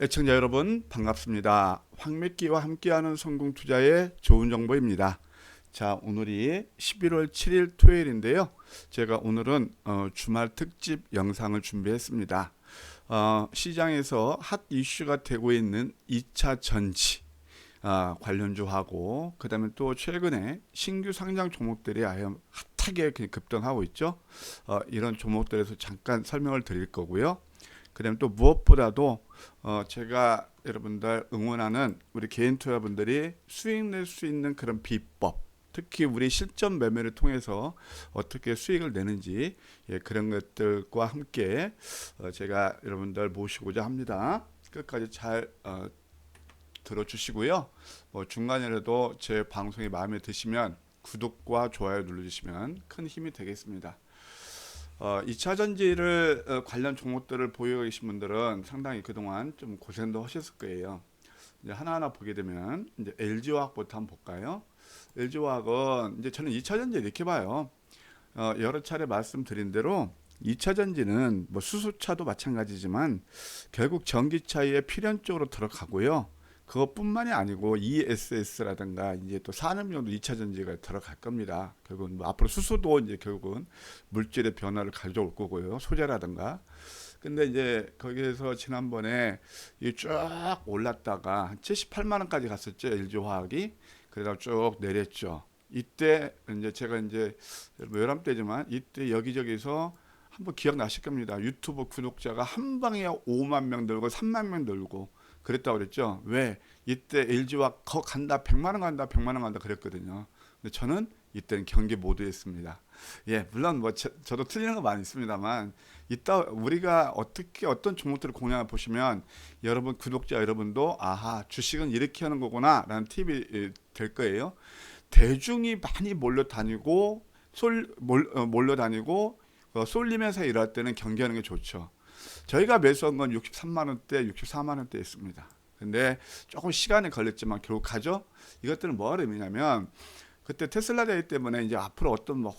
애청자 여러분 반갑습니다. 황맥기와 함께하는 성공 투자의 좋은 정보입니다. 자 오늘이 11월 7일 토요일인데요. 제가 오늘은 어, 주말 특집 영상을 준비했습니다. 어, 시장에서 핫 이슈가 되고 있는 2차 전지 아, 관련주하고 그다음에 또 최근에 신규 상장 종목들이 아예 핫하게 그 급등하고 있죠. 어, 이런 종목들에서 잠깐 설명을 드릴 거고요. 그다음에 또 무엇보다도 어, 제가 여러분들 응원하는 우리 개인 투자분들이 수익 낼 수 있는 그런 비법, 특히 우리 실전 매매를 통해서 어떻게 수익을 내는지 예, 그런 것들과 함께 어, 제가 여러분들 모시고자 합니다. 끝까지 잘 어, 들어주시고요. 뭐 중간이라도 제 방송이 마음에 드시면 구독과 좋아요 눌러주시면 큰 힘이 되겠습니다. 어, 2차 전지를 어, 관련 종목들을 보유하고 계신 분들은 상당히 그동안 좀 고생도 하셨을 거예요. 이제 하나하나 보게 되면 이제 LG화학부터 한번 볼까요? LG화학은 이제 저는 2차 전지 이렇게 봐요. 어, 여러 차례 말씀드린 대로 2차 전지는 뭐 수소차도 마찬가지지만 결국 전기차의 필연 쪽으로 들어가고요. 그것뿐만이 아니고 ESS라든가 이제 또 산업용도 2차 전지가 들어갈 겁니다. 결국은 뭐 앞으로 수소도 이제 결국은 물질의 변화를 가져올 거고요. 소재라든가. 근데 이제 거기에서 지난번에 이쫙 올랐다가 한 78만 원까지 갔었죠. LG 화학이. 그러다 쭉 내렸죠. 이때 이제 제가 이제 열한 때지만 이때 여기저기서 한번 기억나실 겁니다. 유튜브 구독자가 한 방에 5만 명 들고 3만 명 들고 그랬다고 그랬죠. 왜? 이때 LG와 거 간다, 100만 원 간다, 100만 원 간다 그랬거든요. 근데 저는 이때는 경계 모드였습니다. 예, 물론 뭐 저, 저도 틀리는 거 많이 있습니다만 이따 우리가 어떻게 어떤 종목들을 공략해 보시면 여러분 구독자 여러분도 아하 주식은 이렇게 하는 거구나라는 팁이 예, 될 거예요. 대중이 많이 몰려다니고 쏠 몰, 어, 몰려다니고 어, 쏠리면서 일할 때는 경계하는 게 좋죠. 저희가 매수한 건 63만 원대, 64만 원대였습니다. 근데 조금 시간이 걸렸지만 결국 가죠. 이것들은 뭐가 의미냐면 그때 테슬라 대회 때문에 이제 앞으로 어떤 뭐확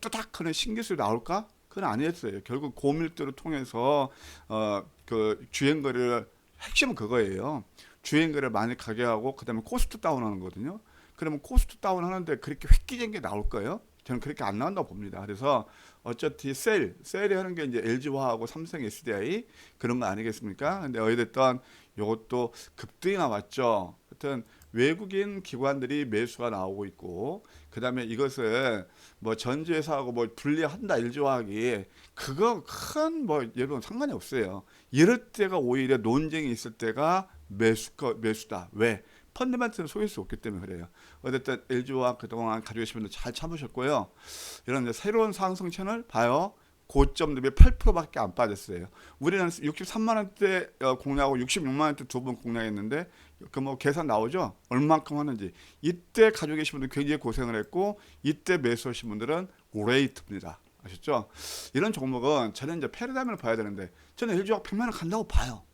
뚜닥하는 신기술이 나올까? 그건 아니었어요. 결국 고밀도를 통해서 어 그 주행 거리를 핵심은 그거예요. 주행 거리를 많이 가게 하고 그다음에 코스트 다운하는 거거든요. 그러면 코스트 다운 하는데 그렇게 획기적인 게 나올 거예요? 저는 그렇게 안 나온다고 봅니다. 그래서 어차피 셀, 셀이 하는 게 이제 LG화하고 삼성 SDI 그런 거 아니겠습니까? 근데 어찌됐든 이것도 급등이 나왔죠. 하여튼 외국인 기관들이 매수가 나오고 있고 그다음에 이것을 뭐 전지회사하고 뭐 분리한다 LG화학이 그거 큰 뭐 여러분 상관이 없어요. 이럴 때가 오히려 논쟁이 있을 때가 매수 매수다. 왜? 펀드멘트는 속일 수 없기 때문에 그래요. 어쨌든 LG와 그동안 분들 잘 참으셨고요. 이런 새로운 상승 채널 봐요. 고점 대비 8%밖에 안 빠졌어요. 우리는 63만 원대 어, 공략하고 66만 원대 두 번 공략했는데 그 뭐 계산 나오죠? 얼만큼 하는지. 이때 가지고 계신 분들 굉장히 고생을 했고 이때 매수하신 분들은 그레이트입니다. 아셨죠? 이런 종목은 저는 이제 패러다임을 봐야 되는데 저는 LG가 100만 원 간다고 봐요.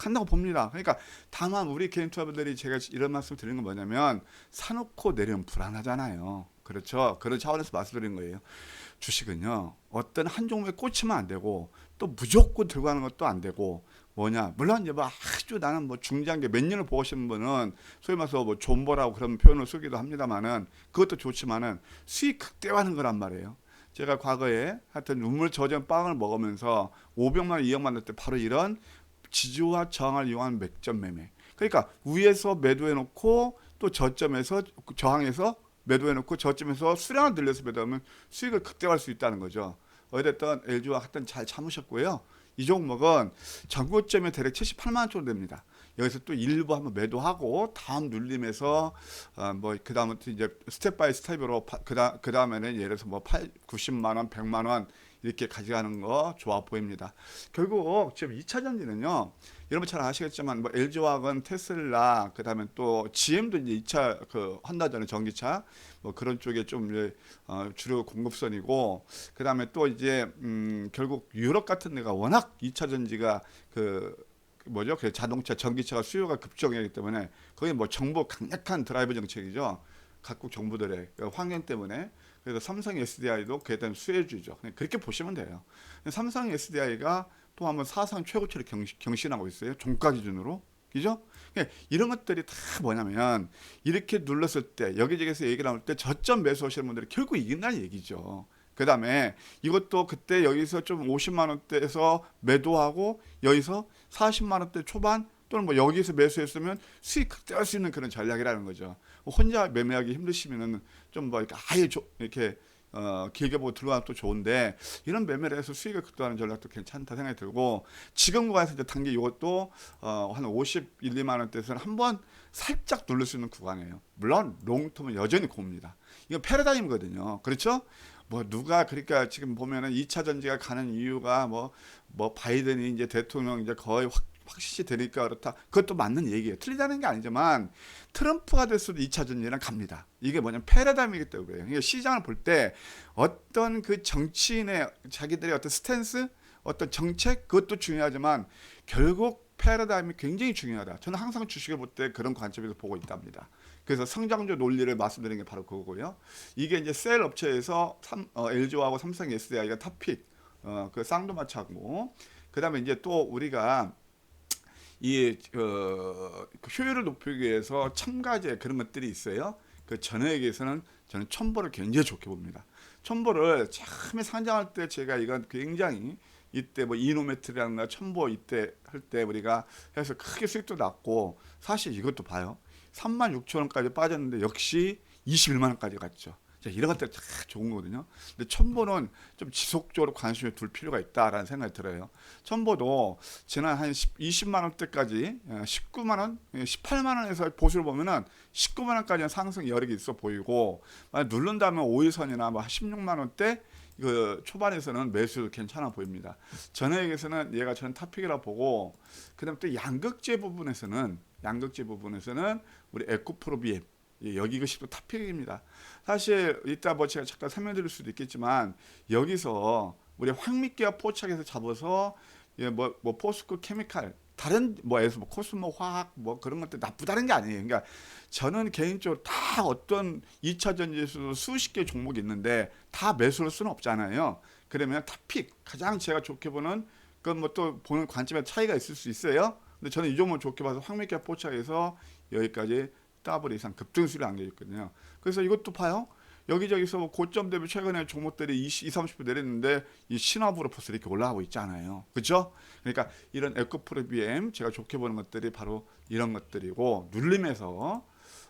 간다고 봅니다. 그러니까 다만 우리 개인 투자분들이 제가 이런 말씀 드리는 건 뭐냐면 사놓고 내리면 불안하잖아요. 그렇죠. 그런 차원에서 말씀드리는 거예요. 주식은요. 어떤 한 종목에 꽂히면 안 되고 또 무조건 들고 가는 것도 안 되고 뭐냐 물론 이제 뭐 아주 나는 뭐 중장기 몇 년을 보고 계신 분은 소위 말해서 뭐 존버라고 그런 표현을 쓰기도 합니다만은 그것도 좋지만은 수익 극대화하는 거란 말이에요. 제가 과거에 하여튼 눈물 젖은 빵을 먹으면서 500만 원, 2억만 원때 바로 이런 지지와 저항을 이용한 맥점 매매. 그러니까 위에서 매도해 놓고 또 저점에서 저항해서 매도해 놓고 저점에서 수량을 늘려서 매도하면 수익을 극대화할 수 있다는 거죠. 어쨌든 LG와 하여튼 잘 참으셨고요. 이 종목은 전고점에 대략 78만 원 정도 됩니다. 여기서 또 일부 한번 매도하고 다음 눌림에서 어 뭐 그 다음부터 이제 스텝 바이 스텝으로 그다 그다음에는 예를 들어서 뭐 8, 90만 원, 100만 원 이렇게 가져가는 거 좋아 보입니다. 결국 지금 2차 전지는요. 여러분 잘 아시겠지만 뭐 LG화학은 테슬라 그다음에 또 GM도 이제 2차 그 한다잖아요 전기차 뭐 그런 쪽에 좀 이제 어 주로 공급선이고 그다음에 또 이제 음 결국 유럽 같은 데가 워낙 2차 전지가 그 뭐죠? 그 자동차, 전기차가 수요가 급증하기 때문에 거기 뭐 정부 강력한 드라이브 정책이죠. 각국 정부들의 그 환경 때문에 그래서 삼성 SDI도 그에 대한 수혜주죠. 그냥 그렇게 보시면 돼요. 삼성 SDI가 또 한번 사상 최고치를 경신, 경신하고 있어요. 종가 기준으로. 그죠? 그러니까 이런 것들이 다 뭐냐면 이렇게 눌렀을 때 여기저기서 얘기 나올 때 저점 매수하시는 분들이 결국 이긴다는 얘기죠. 그 다음에 이것도 그때 여기서 좀 50만 원대에서 매도하고 여기서 40만 원대 초반 또는 뭐 여기서 매수했으면 수익 극대화할 수 있는 그런 전략이라는 거죠. 혼자 매매하기 힘드시면은 좀 뭐 이렇게 아예 조, 이렇게 어, 길게 보고 또 좋은데 이런 매매를 해서 수익을 극대화하는 전략도 괜찮다 생각이 들고 지금 구간에서 이제 단계 이것도 어, 한 51, 2만 원대에서는 한번 살짝 누를 수 있는 구간이에요. 물론 롱텀은 여전히 고입니다. 이건 패러다임이거든요. 그렇죠? 뭐 누가 그러니까 지금 보면은 2차 전지가 가는 이유가 뭐뭐 바이든이 이제 대통령 이제 거의 확 확실시 되니까 그렇다. 그것도 맞는 얘기예요. 틀리다는 게 아니지만 트럼프가 됐어도 2차 전지는 갑니다. 이게 뭐냐면 패러다임이기 때문에. 그러니까 시장을 볼 때 어떤 그 정치인의 자기들의 어떤 스탠스, 어떤 정책 그것도 중요하지만 결국 패러다임이 굉장히 중요하다. 저는 항상 주식을 볼 때 그런 관점에서 보고 있답니다. 그래서 성장주 논리를 말씀드리는 게 바로 그거고요. 이게 이제 셀 업체에서 삼, 어, LG하고 삼성 SDI가 탑픽, 어, 그 쌍두마차고, 그 다음에 이제 또 우리가 이 어, 그 효율을 높이기 위해서 첨가제 그런 것들이 있어요. 그 전액에서는 저는 첨보를 굉장히 좋게 봅니다. 첨보를 처음에 상장할 때 제가 이건 굉장히 이때 뭐 이노메트라든가 첨보 이때 할 때 우리가 해서 크게 수익도 났고 사실 이것도 봐요. 3만 6천 원까지 빠졌는데 역시 21만 원까지 갔죠. 자, 이런 것들 참 좋은 거거든요. 근데 첨보는 좀 지속적으로 관심을 둘 필요가 있다라는 생각이 들어요. 첨보도 지난 한 10, 20만 원대까지 19만 원, 18만 원에서 보수를 보면은 19만 원까지는 상승 여력이 있어 보이고 만약 누른다면 5일선이나 뭐 16만 원대 그 초반에서는 매수 괜찮아 보입니다. 전액에서는 얘가 저는 탑픽이라 보고 그다음 또 양극재 부분에서는 양극재 부분에서는 우리 에코프로비엠 예, 여기 이것이 또 탑픽입니다. 사실 이따 뭐 제가 잠깐 설명드릴 수도 있겠지만 여기서 우리 황미기와 포착해서 잡아서 예, 뭐, 뭐 포스코 케미칼 다른 뭐에서 뭐 코스모 화학 뭐 그런 것들 나쁘다는 게 아니에요. 그러니까 저는 개인적으로 다 어떤 2차 전지에서도 수십 개 종목이 있는데 다 매수할 수는 없잖아요. 그러면 탑픽 가장 제가 좋게 보는 그건 뭐 또 보는 관점에 차이가 있을 수 있어요. 근데 저는 이 종목 좋게 봐서 황미기와 포착해서 여기까지 더블 이상 급등수를 안겨있거든요. 그래서 이것도 봐요. 여기저기서 뭐 고점 대비 최근에 종목들이 20, 20, 30% 내렸는데 이 신화부로 벌써 이렇게 올라가고 있잖아요. 그렇죠? 그러니까 이런 에코프리비엠 제가 좋게 보는 것들이 바로 이런 것들이고 눌림에서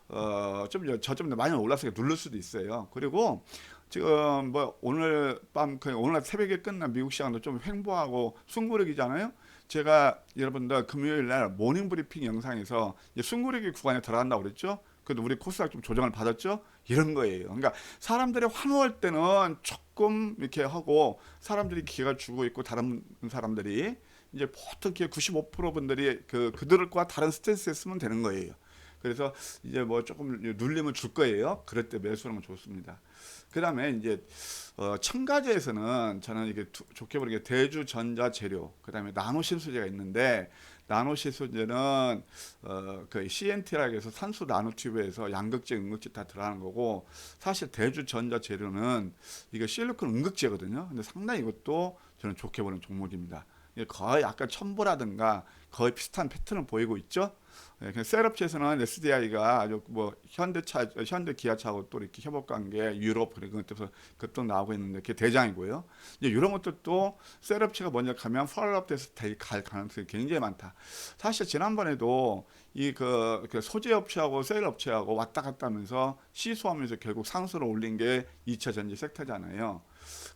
어좀 저점 많이 올랐으니까 누를 수도 있어요. 그리고 지금 뭐 오늘 밤그 오늘 새벽에 끝난 미국 시장도 좀 횡보하고 순구력이잖아요. 제가 여러분들 금요일 날 모닝 브리핑 영상에서 순구력이 구간에 들어간다고 그랬죠. 그래도 우리 코스닥 좀 조정을 받았죠. 이런 거예요. 그러니까 사람들이 환호할 때는 조금 이렇게 하고 사람들이 기가 주고 있고 다른 사람들이 이제 보통 95% 분들이 그 그들과 다른 스탠스에 쓰면 되는 거예요. 그래서 이제 뭐 조금 눌림을 줄 거예요. 그럴 때 매수하는 건 좋습니다. 그 다음에 이제 어, 첨가제에서는 저는 이게 두, 좋게 보는 게 대주 전자 재료, 그 다음에 나노 신소재가 있는데 나노 신소재는 어, 그 CNT라고 해서 산소 나노튜브에서 양극재, 음극재 다 들어가는 거고 사실 대주 전자 재료는 이게 실리콘 음극재거든요. 근데 상당히 이것도 저는 좋게 보는 종목입니다. 거의 아까 첨보라든가 거의 비슷한 패턴을 보이고 있죠. 네, 셀업체에서는 SDI가 아주 뭐 현대차, 현대 기아차하고 또 이렇게 협업 관계, 유럽 그런 것들서 급등 나오고 있는데 그게 대장이고요. 이제 이런 것들도 셀업체가 먼저 가면 펄업돼서 갈 가능성이 굉장히 많다. 사실 지난번에도 이그 그 소재 업체하고 셀 업체하고 왔다 갔다 하면서 시소하면서 결국 상수를 올린 게 2차 전지 섹터잖아요.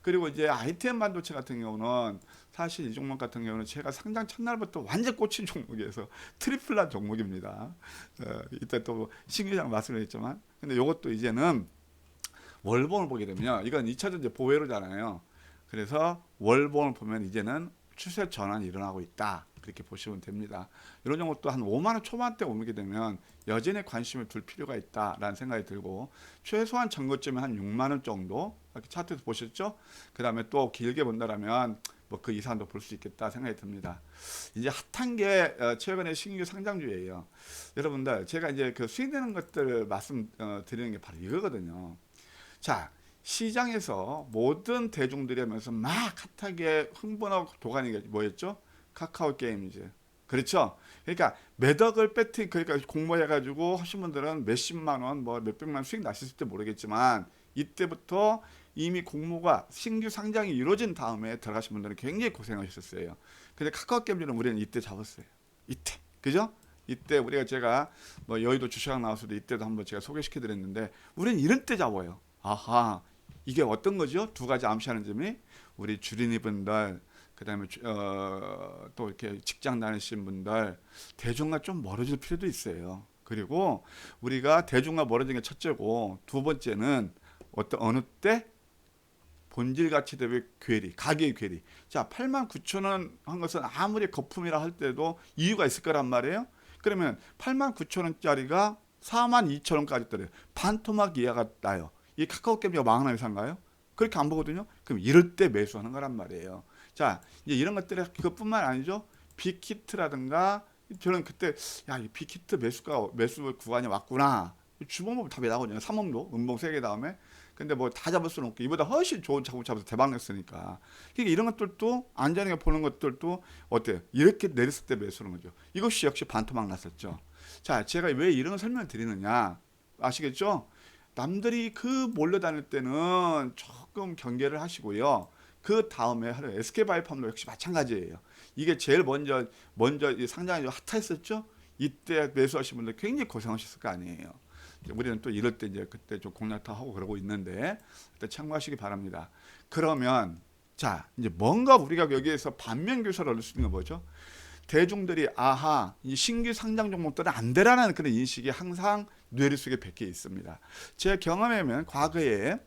그리고 이제 ITM 반도체 같은 경우는 사실 이 종목 같은 경우는 제가 상장 첫날부터 완전 꽂힌 종목이어서 트리플란 종목입니다. 어, 이때 또 신규장 말씀드렸지만 근데 이것도 이제는 월봉을 보게 되면 이건 2차 전지 보회로잖아요. 그래서 월봉을 보면 이제는 추세 전환이 일어나고 있다. 그렇게 보시면 됩니다. 이런 종목도 한 5만 원 초반대 오게 되면 여전히 관심을 둘 필요가 있다라는 생각이 들고 최소한 전고점이 한 6만 원 정도 이렇게 차트에서 보셨죠? 그 다음에 또 길게 본다라면 뭐 그 이상도 볼 수 있겠다 생각이 듭니다. 이제 핫한 게 어, 최근에 신규 상장주예요. 여러분들 제가 이제 그 수익되는 것들 말씀 어, 드리는 게 바로 이거거든요. 자, 시장에서 모든 대중들이 하면서 막 핫하게 흥분하고 도가는 게 뭐였죠? 카카오 게임즈. 그렇죠? 그러니까 매덕을 배팅 그러니까 공모해가지고 하신 분들은 몇십만 원, 뭐 몇백만 원 수익 때 모르겠지만 이때부터 이미 공모가 신규 상장이 이루어진 다음에 들어가신 분들은 굉장히 고생하셨어요. 근데 카카오 게임즈는 우리는 이때 잡았어요. 이때, 그죠? 이때 우리가 제가 뭐 여의도 주시장 나왔을 때 이때도 한번 제가 소개시켜 드렸는데 우리는 이런 때 잡아요. 아하 이게 어떤 거죠? 두 가지 암시하는 점이 우리 주린이 분들 그다음에 주- 어, 또 이렇게 직장 다니신 분들 대중과 좀 멀어질 필요도 있어요. 그리고 우리가 대중과 멀어지는 게 첫째고 두 번째는 어떤 어느 때 본질 가치 대비 괴리, 가격의 괴리. 자, 8만 9천 원 한 것은 아무리 거품이라 할 때도 이유가 있을 거란 말이에요. 그러면 8만 9천 원짜리가 4만 2천 원까지 떨어요. 반토막 이하가 나요. 이 카카오 게임즈가 망하나 회사인가요? 그렇게 안 보거든요. 그럼 이럴 때 매수하는 거란 말이에요. 자, 이제 이런 것들이 그것뿐만 아니죠. 빅히트라든가 저는 그때 야, 이 빅히트 매수가 매수 구간이 왔구나. 주봉법 답이 나오잖아요. 삼원도 음봉 세개 다음에. 근데 뭐 다 잡을 수는 없고 이보다 훨씬 좋은 작품 잡아서 대박 냈으니까. 그러니까 이런 것들도 안전하게 보는 것들도 어때요? 이렇게 내렸을 때 매수하는 거죠. 이것이 역시 반토막 났었죠. 자, 제가 왜 이런 걸 설명을 드리느냐 아시겠죠? 남들이 그 몰려다닐 때는 조금 경계를 하시고요. 그 다음에 하는 SK바이오팜도 역시 마찬가지예요. 이게 제일 먼저 먼저 이 상장이 핫했었죠. 이때 매수하신 분들 굉장히 고생하셨을 거 아니에요. 우리는 또 이럴 때 이제 그때 좀 공략타 하고 그러고 있는데 그때 참고하시기 바랍니다. 그러면 자 이제 뭔가 우리가 여기에서 반면 교사를 얻을 수 있는 건 뭐죠? 대중들이 아하 이 신규 상장 종목들은 안 되라는 그런 인식이 항상 뇌리 속에 백혀 있습니다. 제 경험에는 과거에 어,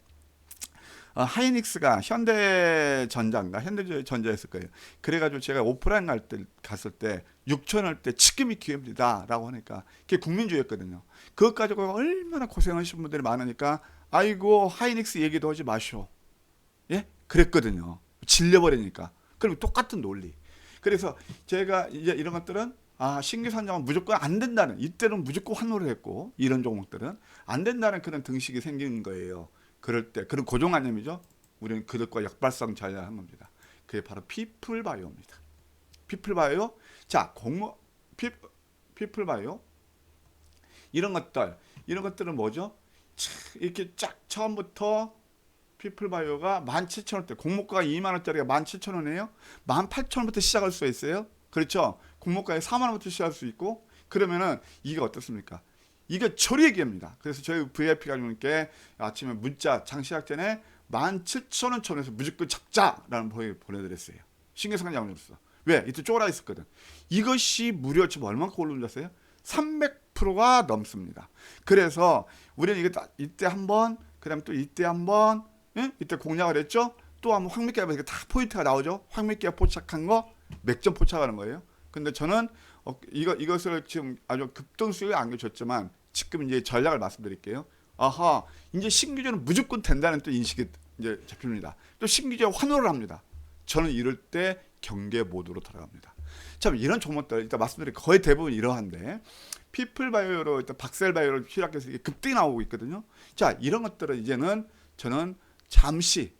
하이닉스가 현대전자인가 현대전자였을 거예요. 그래가지고 제가 오프라인 갈 때 갔을 때 6천 원때 지금이 기회입니다라고 하니까 그게 국민주의였거든요. 그것 가지고 얼마나 고생하신 분들이 많으니까 아이고 하이닉스 얘기도 하지 마쇼. 예? 그랬거든요. 질려버리니까. 그리고 똑같은 논리. 그래서 제가 이제 이런 것들은 아 신규 상장은 무조건 안 된다는 이때는 무조건 환호를 했고 이런 종목들은 안 된다는 그런 등식이 생기는 거예요. 그럴 때 그런 고정관념이죠. 우리는 그것과 역발상 자야한 겁니다. 그게 바로 피플 바이오입니다. 피플 바이오 자 공모 피 피플 바이오 이런 것들 이런 것들은 뭐죠? 차, 이렇게 쫙 처음부터 피플바이오가 17,000원대 공모가가 2만 원짜리가 17,000원이에요. 18,000원부터 시작할 수 있어요. 그렇죠? 공모가에 4만 원부터 시작할 수 있고 그러면은 이게 어떻습니까? 이게 초리액입니다. 그래서 저희 VIP 가족님께 아침에 문자 장 시작 전에 17,000원 천원에서 무조건 잡자라는 보내, 보내드렸어요. 신경상장으로서. 왜? 이때 쪼그라 있었거든. 이것이 무려 지금 얼마큼 아세요? 300%가 넘습니다. 그래서 우리는 다- 이때 한번 그다음 또 이때 한번 예? 이때 공략을 했죠. 또 한번 황미기가 이렇게 다 포인트가 나오죠. 황미기가 포착한 거 맥점 포착하는 거예요. 근데 저는 어, 이거 이것을 지금 아주 급등수에 안겨줬지만 지금 이제 전략을 말씀드릴게요. 아하 이제 신규제는 무조건 된다는 또 인식이 이제 잡힙니다. 또 신규제 환호를 합니다. 저는 이럴 때 경계 모드로 들어갑니다. 참 이런 종목들 일단 말씀드린 거의 대부분 이러한데 피플바이오로 일단 박셀바이오로 이게 급등이 나오고 있거든요. 자 이런 것들은 이제는 저는 잠시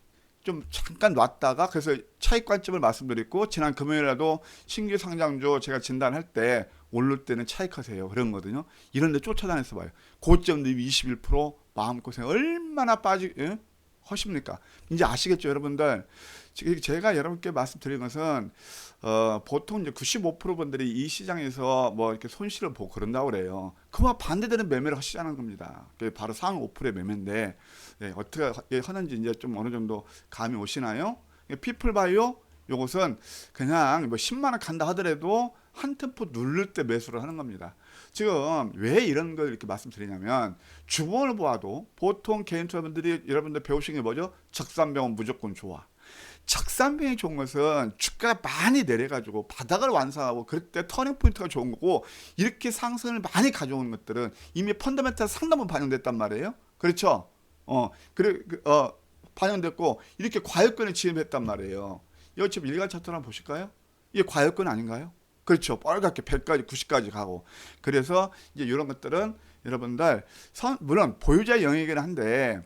좀 잠깐 놨다가 그래서 차익 관점을 말씀드렸고 지난 금요일에도 신규 상장주 제가 진단할 때 오를 때는 차익하세요 그런 거거든요. 이런 데 쫓아다녀서 봐요. 고점 대비 21% 마음고생 얼마나 빠지 예? 하십니까? 이제 아시겠죠, 여러분들? 제가 여러분께 말씀드린 것은 어, 보통 이제 95% 분들이 이 시장에서 뭐 이렇게 손실을 보고 그런다고 그래요. 그와 반대되는 매매를 하시자는 겁니다. 그게 바로 상위 5%의 매매인데 네, 어떻게 하- 하는지 이제 좀 어느 정도 감이 오시나요? 피플바이오 요것은 그냥 뭐 10만 원 간다 하더라도 한 템포 누를 때 매수를 하는 겁니다. 지금 왜 이런 걸 이렇게 말씀드리냐면 주봉을 보아도 보통 개인 투자분들이 여러분들 배우신 게 뭐죠? 적산병은 무조건 좋아. 적산병이 좋은 것은 주가가 많이 내려가지고 바닥을 완성하고 그럴 때 터닝 포인트가 좋은 거고 이렇게 상승을 많이 가져오는 것들은 이미 펀더멘탈 상당부 반영됐단 말이에요. 그렇죠? 어, 그래, 그, 어, 반영됐고 이렇게 과열권에 진입했단 말이에요. 이거 지금 일간 차트 한번 보실까요? 이게 과열권 아닌가요? 그렇죠. 빨갛게 100까지 90까지 가고. 그래서 이제 이런 것들은 여러분들 선, 물론 보유자 영역이긴 한데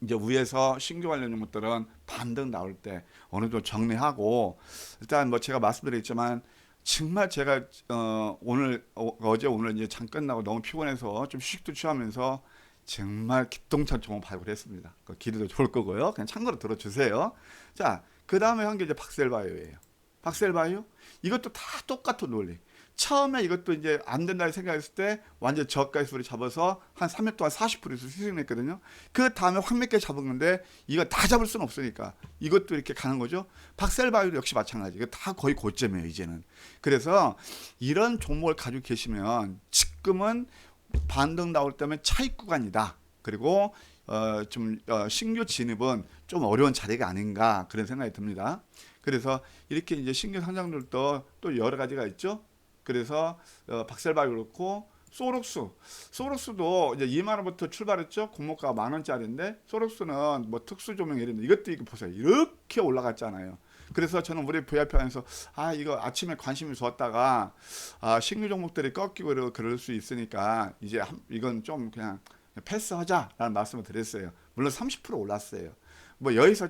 이제 위에서 신규 관련 종목들은 반등 나올 때 어느 정도 정리하고 일단 뭐 제가 말씀드렸지만 정말 제가 어 오늘 어, 제 오늘 이제 장 끝나고 너무 피곤해서 좀 휴식도 취하면서 정말 기똥찬 종목 발굴했습니다. 그 기대도 좋을 거고요. 그냥 참고로 들어주세요. 자, 그 다음에 한 게 이제 박셀바이오예요. 박셀바이오 이것도 다 똑같은 논리. 처음에 이것도 이제 안 된다 생각했을 때 완전 저가의 수를 잡아서 한 3일 동안 40% 수익냈거든요. 그 다음에 확몇개 잡은 건데 이거 다 잡을 수는 없으니까 이것도 이렇게 가는 거죠. 박셀바이오도 역시 마찬가지. 이거 다 거의 고점이에요 이제는. 그래서 이런 종목을 가지고 계시면 지금은 반등 나올 때면 차익 구간이다. 그리고 어, 좀 어, 신규 진입은 좀 어려운 자리가 아닌가 그런 생각이 듭니다. 그래서 이렇게 이제 신규 상장들도 또 여러 가지가 있죠. 그래서 어, 박셀바이 그렇고 소록수, 소록수도 이제 2만 원부터 출발했죠. 공모가가 만 원짜리인데 소록수는 뭐 특수 조명 이런데 이것도 이거 보세요. 이렇게 올라갔잖아요. 그래서 저는 우리 VIP 안에서 아 이거 아침에 관심이 좋았다가 아 신규 종목들이 꺾이고 그럴 수 있으니까 이제 한- 이건 좀 그냥 패스하자라는 말씀을 드렸어요. 물론 30% 올랐어요. 뭐 여기서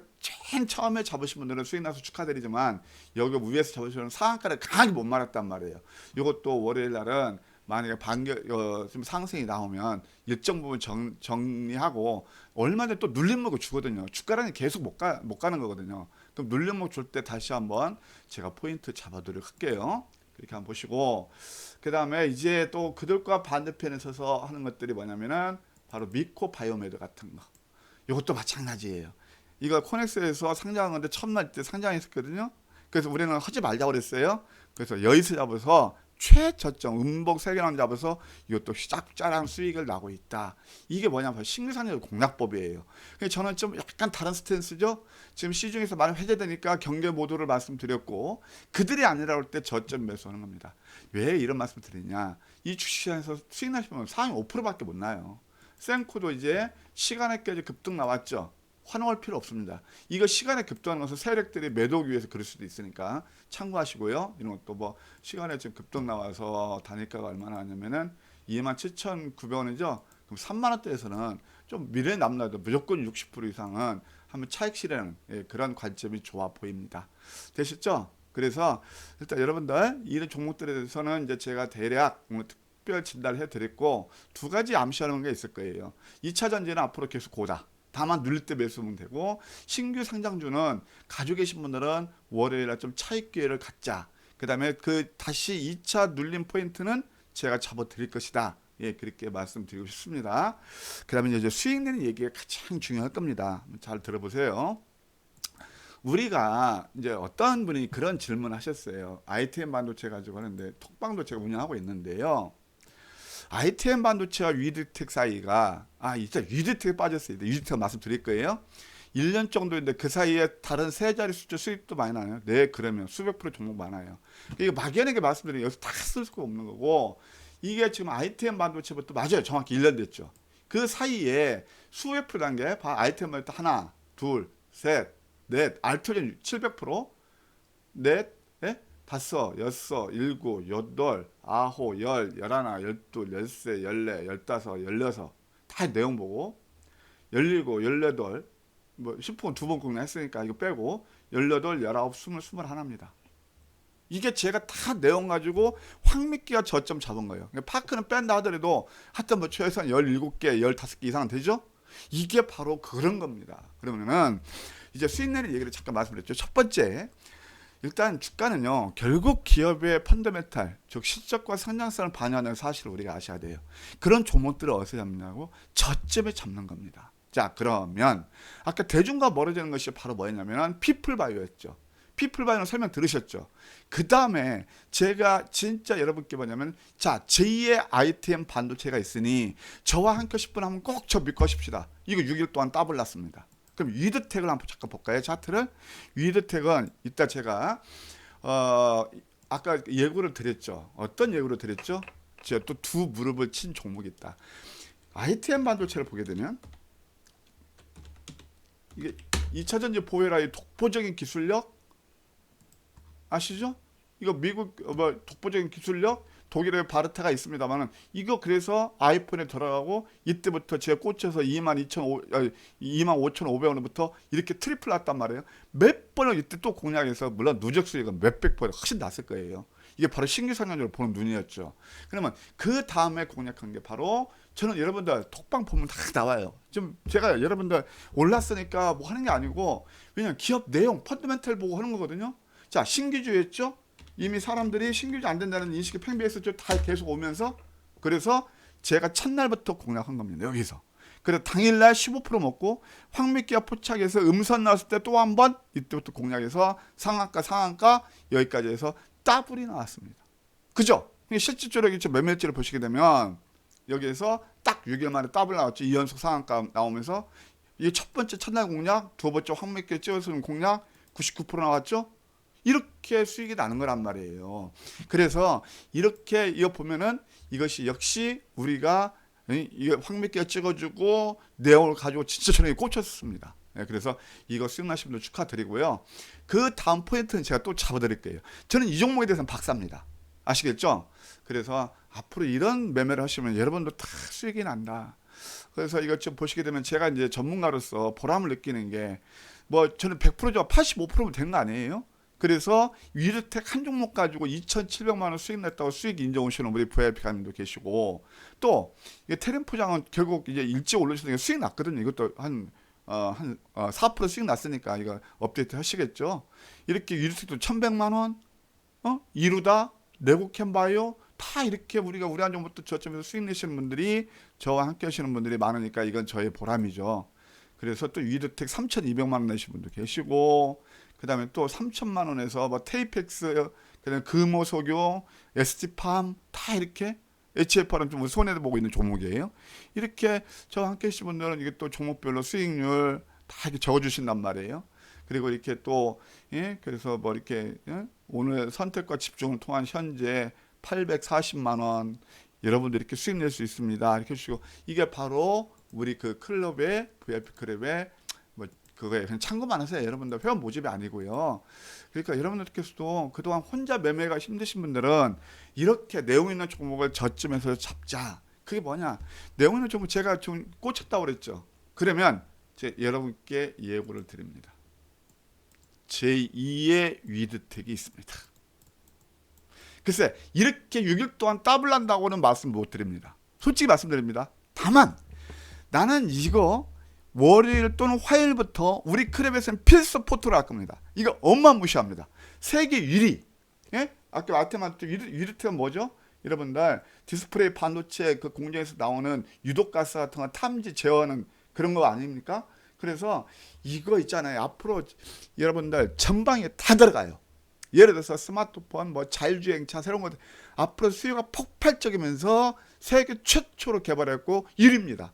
맨 처음에 잡으신 분들은 수익 나서 축하드리지만 여기 위에서 잡으시는 상한가를 강하게 못 말았단 말이에요. 이것도 월요일 날은 만약에 반격 어, 좀 상승이 나오면 일정 부분 정, 정리하고 얼마 전에 또 눌림목을 주거든요. 주가랑이 계속 못, 가, 못 가는 거거든요. 그럼 눌림목 줄 때 다시 한번 제가 포인트 잡아도록 할게요. 그렇게 한번 보시고 그 다음에 이제 또 그들과 반대편에 서서 하는 것들이 뭐냐면은 바로 미코 바이오메드 같은 거. 이것도 마찬가지예요. 이거 코넥스에서 상장한 건데 첫날 때 상장했었거든요. 그래서 우리는 하지 말자고 그랬어요. 그래서 여기서 잡아서 최저점 음복 세개랑 잡아서 이것도 짭짤한 수익을 나고 있다. 이게 뭐냐면 신규산업 공략법이에요. 저는 좀 약간 다른 스탠스죠. 지금 시중에서 많이 회자되니까 경계 모두를 말씀드렸고 그들이 아니라 할때 저점 매수하는 겁니다. 왜 이런 말씀 드리냐? 이 주식시장에서 수익 나시면 상위 5%밖에 못 나요. 생코도 이제 시간에까지 급등 나왔죠. 환호할 필요 없습니다. 이거 시간에 급등하는 것은 세력들이 매도하기 위해서 그럴 수도 있으니까 참고하시고요. 이런 것도 뭐 시간에 지금 급등 나와서 단일가가 얼마나 하냐면은 27,900원이죠. 그럼 3만 원대에서는 좀 미래 남나도 무조건 60% 이상은 한번 차익 실현 예, 그런 관점이 좋아 보입니다. 되셨죠? 그래서 일단 여러분들 이런 종목들에 대해서는 이제 제가 대략 특별 진단을 해드렸고 두 가지 암시하는 게 있을 거예요. 2차 전지는 앞으로 계속 고다. 다만 눌릴 때 매수하면 되고 신규 상장주는 가지고 계신 분들은 월요일에 좀 차익 기회를 갖자. 그다음에 그 다시 2차 눌림 포인트는 제가 잡아 드릴 것이다. 예, 그렇게 말씀드리고 싶습니다. 그다음에 이제 수익 내는 얘기가 가장 중요할 겁니다. 잘 들어보세요. 우리가 이제 어떤 분이 그런 질문을 하셨어요. ITM 반도체 가지고 하는데 톡방도 제가 운영하고 있는데요. ITM 반도체와 위드텍 사이가 아 진짜 위드텍 빠졌어요. 위드텍 말씀드릴 거예요. 1년 정도인데 그 사이에 다른 세 자리 숫자 수익도 많이 나요. 네, 그러면 수백 프로 종목 많아요. 이거 막연하게 말씀드리면 여기서 다 쓸 수가 없는 거고 이게 지금 ITM 반도체부터 맞아요. 정확히 1년 됐죠. 그 사이에 수백 프로 단계 봐 ITM 반도체 하나, 둘, 셋, 넷, 알토젠 700%, 넷, 예? 다섯, 여섯, 일곱, 여덟, 아홉, 열, 열하나, 열둘, 열세, 열네, 열다섯, 열여섯 다 내용 보고 열일곱, 열여덟 뭐 10분 두번 공략 했으니까 이거 빼고 열여덟, 열아홉, 스물, 스물하나입니다. 이게 제가 다 내용 가지고 황미끼가 저점 잡은 거예요. 파크는 뺀다 하더라도 하여튼 뭐 최소한 17개, 15개 이상은 되죠? 이게 바로 그런 겁니다. 그러면은 이제 수익 내는 얘기를 잠깐 말씀드렸죠. 첫 번째, 일단 주가는요 결국 기업의 펀더멘탈 즉 실적과 성장성을 반영하는 사실을 우리가 아셔야 돼요. 그런 종목들을 어디서 잡느냐고 저점에 잡는 겁니다. 자 그러면 아까 대중과 멀어지는 것이 바로 뭐였냐면 피플바이오였죠. 피플바이오는 설명 들으셨죠? 그 다음에 제가 진짜 여러분께 뭐냐면 자 제2의 ITM 반도체가 있으니 저와 함께 10분 하면 꼭 저 믿고 하십시다. 이거 6일 동안 따블 났습니다 그럼 위드텍을 한번 잠깐 볼까요? 차트를 위드텍은 이따 제가 어 아까 예고를 드렸죠. 어떤 예고를 드렸죠? 제가 또 두 무릎을 친 종목이 있다. ITM 반도체를 보게 되면 이게 2차 전지 보헤라의 독보적인 기술력 아시죠? 이거 미국 어, 뭐 독보적인 기술력 독일의 바르타가 있습니다만은 이거 그래서 아이폰에 들어가고 이때부터 제가 꽂혀서 2만 2천 2만 5천 5백 원부터 이렇게 트리플 났단 말이에요. 몇 번을 이때 또 공략해서 물론 누적 수익은 몇백 번 훨씬 났을 거예요. 이게 바로 신규 상장률을 보는 눈이었죠. 그러면 그 다음에 공략한 게 바로 저는 여러분들 톡방 보면 다 나와요. 좀 제가 여러분들 올랐으니까 뭐 하는 게 아니고 왜냐면 기업 내용 펀드멘탈 보고 하는 거거든요. 자 신규주였죠. 이미 사람들이 신규주 안 된다는 인식이 팽배했었죠. 다 계속 오면서 그래서 제가 첫날부터 공략한 겁니다. 여기서. 그래서 당일날 15% 먹고 황미기와 포착해서 음선 나왔을 때 또 한 번 이때부터 공략해서 상한가 상한가 여기까지 해서 더블이 나왔습니다. 그죠? 실질적으로 이제 매매치를 보시게 되면 여기에서 딱 6일 만에 더블 나왔죠. 2연속 상한가 나오면서 이게 첫 번째 첫날 공략, 두 번째 황미기 찍어서는 공략 99% 나왔죠. 이렇게 수익이 나는 거란 말이에요. 그래서 이렇게 이거 보면은 이것이 역시 우리가 이게 황미기가 찍어주고 내용을 가지고 진짜 저녁에 꽂혔습니다. 네, 그래서 이거 수익 나신 분들 축하드리고요. 그 다음 포인트는 제가 또 잡아드릴게요. 저는 이 종목에 대해서는 박사입니다. 아시겠죠? 그래서 앞으로 이런 매매를 하시면 여러분도 다 수익이 난다. 그래서 이것 좀 보시게 되면 제가 이제 전문가로서 보람을 느끼는 게 뭐 저는 100%죠. 85%면 된 거 아니에요? 그래서 위르텍 한 종목 가지고 2,700만 원 수익 냈다고 수익 인정 오시는 우리 VIP 가님도 계시고 또 이게 테렌 포장은 결국 이제 일찍 올리시는 게 수익 났거든요. 이것도 한 어, 한 어, 4% 수익 났으니까 이거 업데이트 하시겠죠. 이렇게 위르텍도 1,100만 원, 어? 이루다, 레고캠바이오 다 이렇게 우리가 우리 한 종부터 저점에서 수익 내시는 분들이 저와 함께 하시는 분들이 많으니까 이건 저의 보람이죠. 그래서 또 위드텍 3,200만 원 내신 분도 계시고 그다음에 또 3천만 원에서 뭐 테이펙스 그다음에 금호소교, ST팜 다 이렇게 HFR은 좀 손에 보고 있는 종목이에요. 이렇게 저와 함께 하신 분들은 이게 또 종목별로 수익률 다 이렇게 적어주신단 말이에요. 그리고 이렇게 또 예, 그래서 뭐 이렇게 예? 오늘 선택과 집중을 통한 현재 840만 원 여러분들 이렇게 수익 낼 수 있습니다. 이렇게 해주시고 이게 바로 우리 그 클럽의 VIP 클럽의 뭐 그거에 그냥 참고만 하세요. 여러분들 회원 모집이 아니고요. 그러니까 여러분들께서도 그동안 혼자 매매가 힘드신 분들은 이렇게 내용 있는 종목을 저점에서 잡자. 그게 뭐냐? 내용 있는 종목 제가 좀 꽂혔다고 그랬죠. 그러면 제 여러분께 예고를 드립니다. 제2의 위드텍이 있습니다. 글쎄 이렇게 6일 동안 더블 난다고는 말씀 못 드립니다. 솔직히 말씀드립니다. 다만 나는 이거 월요일 또는 화요일부터 우리 클럽에서는 필수 포토를 할 겁니다. 이거 어마무시합니다. 세계 1위. 예? 아까 아테마트 위르트가 뭐죠? 여러분들 디스플레이 반도체 그 공장에서 나오는 유독가스 같은 거 탐지 제어하는 그런 거 아닙니까? 그래서 이거 있잖아요. 앞으로 여러분들 전방에 다 들어가요. 예를 들어서 스마트폰, 뭐 자율주행차 새로운 것들 앞으로 수요가 폭발적이면서 세계 최초로 개발했고 1위입니다.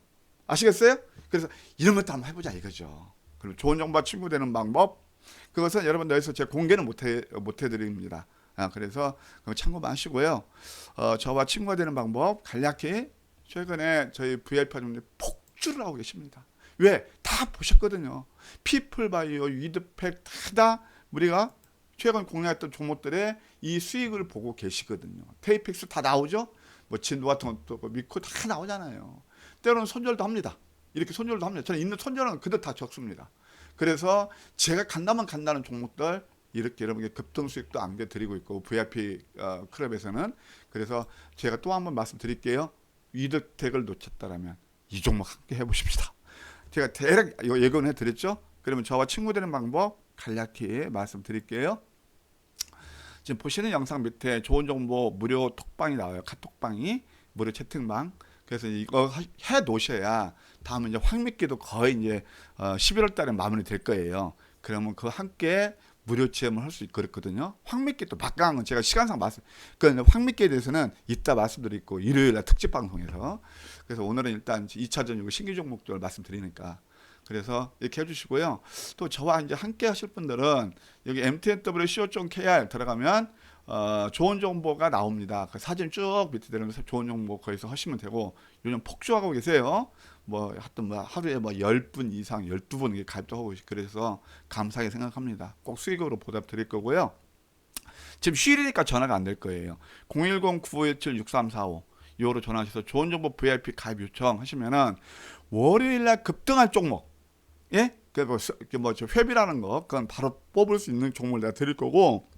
아시겠어요? 그래서 이런 것도 한번 해보자 이거죠. 그리고 좋은 정보와 친구 되는 방법 그것은 여러분들 여기서 제가 공개는 못해 못해드립니다. 아, 그래서 참고만 하시고요. 어, 저와 친구가 되는 방법 간략히 최근에 저희 VIP 분들 폭주를 하고 계십니다. 왜? 다 보셨거든요. 피플바이오, 위드팩 다 우리가 최근 공략했던 종목들의 이 수익을 보고 계시거든요. 테이펙스 다 나오죠? 뭐 진도 같은 것도 미코 다 나오잖아요. 때로는 손절도 합니다. 이렇게 손절도 합니다. 저는 있는 손절은 그대로 다 적습니다. 그래서 제가 간다면 간다는 종목들 이렇게 여러분께 급등 수익도 안겨드리고 있고 VIP 어, 클럽에서는 그래서 제가 또 한 번 말씀드릴게요. 위드텍을 놓쳤다라면 이 종목 함께 해보십시다. 제가 대략 예고해 드렸죠. 그러면 저와 친구 되는 방법 간략히 말씀드릴게요. 지금 보시는 영상 밑에 좋은 정보 무료 톡방이 나와요. 카톡방이 무료 채팅방. 그래서 이거 해 놓으셔야 다음은 이제 황미기도 거의 이제 어 11월 달에 마무리 될 거예요. 그러면 그 함께 무료 체험을 할 수 있거든요. 황미끼 또 막강한 건 제가 시간상 말씀, 그 황미끼에 대해서는 이따 말씀드리고 일요일 날 특집 방송에서 그래서 오늘은 일단 2차전 신규 종목들 말씀드리니까 그래서 이렇게 해주시고요. 또 저와 이제 함께 하실 분들은 여기 mtnw co.kr 들어가면 어, 좋은 정보가 나옵니다. 그 사진 쭉 밑에 내려면서 좋은 정보 거기서 하시면 되고 요즘 폭주하고 계세요. 뭐 하여튼 뭐 하루에 뭐 10분 이상 12분 가입도 하고 그래서 감사하게 생각합니다. 꼭 수익으로 보답 드릴 거고요. 지금 휴일이니까 전화가 안 될 거예요. 010-9517-6345 요로 전화하셔서 좋은 정보 VIP 가입 요청하시면은 월요일 날 급등할 종목 예? 그뭐저 회비라는 거 그건 바로 뽑을 수 있는 종목을 내가 드릴 거고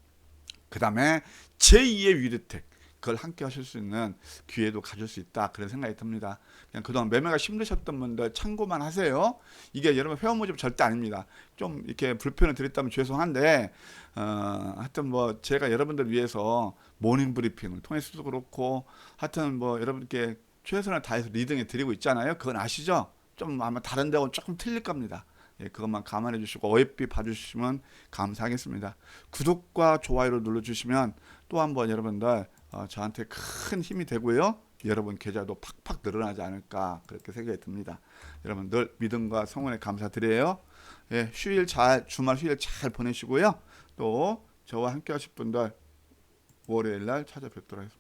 그다음에 제2의 위르텍 그걸 함께 하실 수 있는 기회도 가질 수 있다 그런 생각이 듭니다. 그냥 그동안 매매가 힘드셨던 분들 참고만 하세요. 이게 여러분 회원 모집 절대 아닙니다. 좀 이렇게 불편을 드렸다면 죄송한데 어, 하여튼 뭐 제가 여러분들 위해서 모닝 브리핑을 통해서도 그렇고 하여튼 뭐 여러분께 최선을 다해서 리딩해 드리고 있잖아요. 그건 아시죠? 좀 아마 다른 데하고 조금 틀릴 겁니다. 예, 그것만 감안해 주시고 어여삐 봐주시면 감사하겠습니다. 구독과 좋아요를 눌러주시면 또 한번 여러분들 어, 저한테 큰 힘이 되고요. 여러분 계좌도 팍팍 늘어나지 않을까 그렇게 생각이 듭니다. 여러분 늘 믿음과 성원에 감사드려요. 예, 휴일 잘 주말 휴일 잘 보내시고요. 또 저와 함께 하실 분들 월요일 날 찾아뵙도록 하겠습니다.